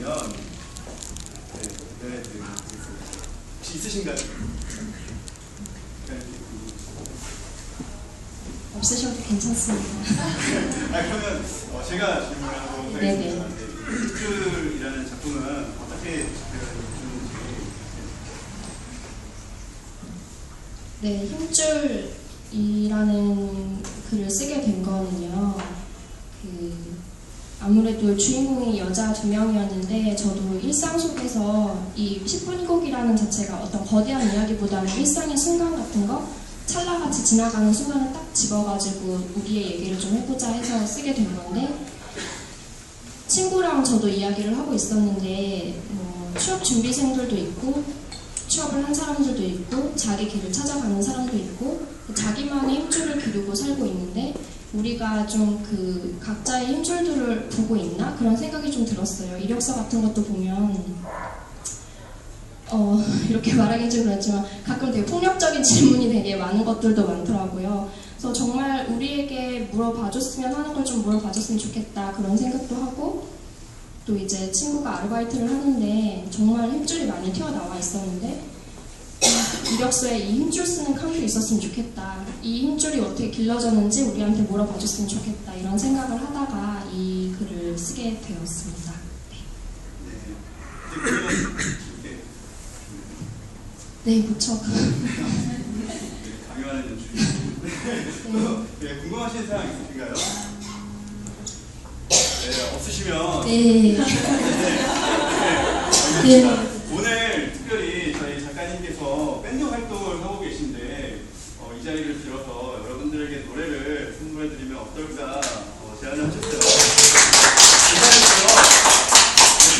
주시면 네, 네, 네, 혹시 있으신가요? 네, 없으셔도 괜찮습니다. 아 그러면 어, 제가 질문을 네네. 하겠습니다. 네, 이 작품은 어떻게 네, 힘줄이라는 글을 쓰게 된 거는요. 그 아무래도 주인공이 여자 두 명이었는데 저도 일상 속에서 이 10분 곡이라는 자체가 어떤 거대한 이야기보다는 일상의 순간 같은 거? 찰나같이 지나가는 순간을 딱 집어가지고 우리의 얘기를 좀 해보자 해서 쓰게 된 건데 친구랑 저도 이야기를 하고 있었는데 뭐 취업 준비생들도 있고 취업을 한 사람들도 있고 자기 길을 찾아가는 사람도 있고 자기만의 힘줄을 기르고 살고 있는데 우리가 좀 그 각자의 힘줄들을 보고 있나 그런 생각이 좀 들었어요. 이력서 같은 것도 보면 어 이렇게 말하기 좀 그렇지만 가끔 되게 폭력적인 질문이 되게 많은 것들도 많더라고요. 그래서 정말 우리에게 물어봐줬으면 하는 걸 좀 물어봐줬으면 좋겠다 그런 생각도 하고 또 이제 친구가 아르바이트를 하는데 정말 힘줄이 많이 튀어나와 있었는데 이력서에 이 힘줄 쓰는 칸도 있었으면 좋겠다. 이 힘줄이 어떻게 길러졌는지 우리한테 물어봐줬으면 좋겠다. 이런 생각을 하다가 이 글을 쓰게 되었습니다. 네. 네, 무척. 강요하는 연출이 네, 궁금하신 사항 있으신가요? 네, 없으시면 네. 알겠습니다. 오늘 특별히 저희 작가님께서 밴드 활동을 하고 계신데 어, 이 자리를 빌어서 여러분들에게 노래를 선물해드리면 어떨까 어, 제안을 하셨어요.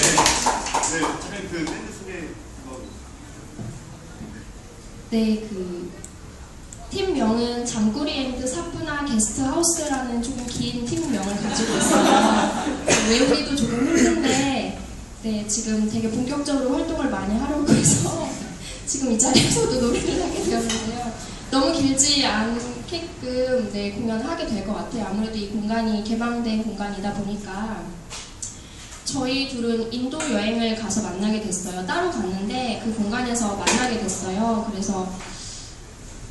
네, 네, 그러면 그 밴드 소개 한번 네, 그 팀명은 잠구리 앤드 사프나 게스트 하우스라는 조금 긴 팀명을 가지고 있어요. 외우기도 조금 힘든데, 네, 지금 되게 본격적으로 활동을 많이 하려고 해서 지금 이 자리에서도 노래를 하게 되었는데요. 너무 길지 않게끔 네, 공연을 하게 될 것 같아요. 아무래도 이 공간이 개방된 공간이다 보니까 저희 둘은 인도 여행을 가서 만나게 됐어요. 따로 갔는데 그 공간에서 만나게 됐어요. 그래서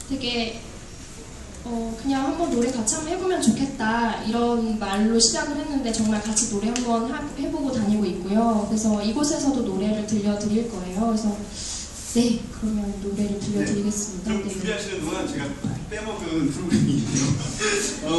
되게 어, 그냥 한번 노래 같이 한번 해보면 좋겠다 이런 말로 시작을 했는데 정말 같이 노래 한번 하- 해보고 다니고 있고요. 그래서 이곳에서도 노래를 들려드릴 거예요. 그래서 네 그러면 노래를 들려드리겠습니다. 좀 네. 준비하시는 동안 제가 빼먹은 프로그램이 있네요. 어,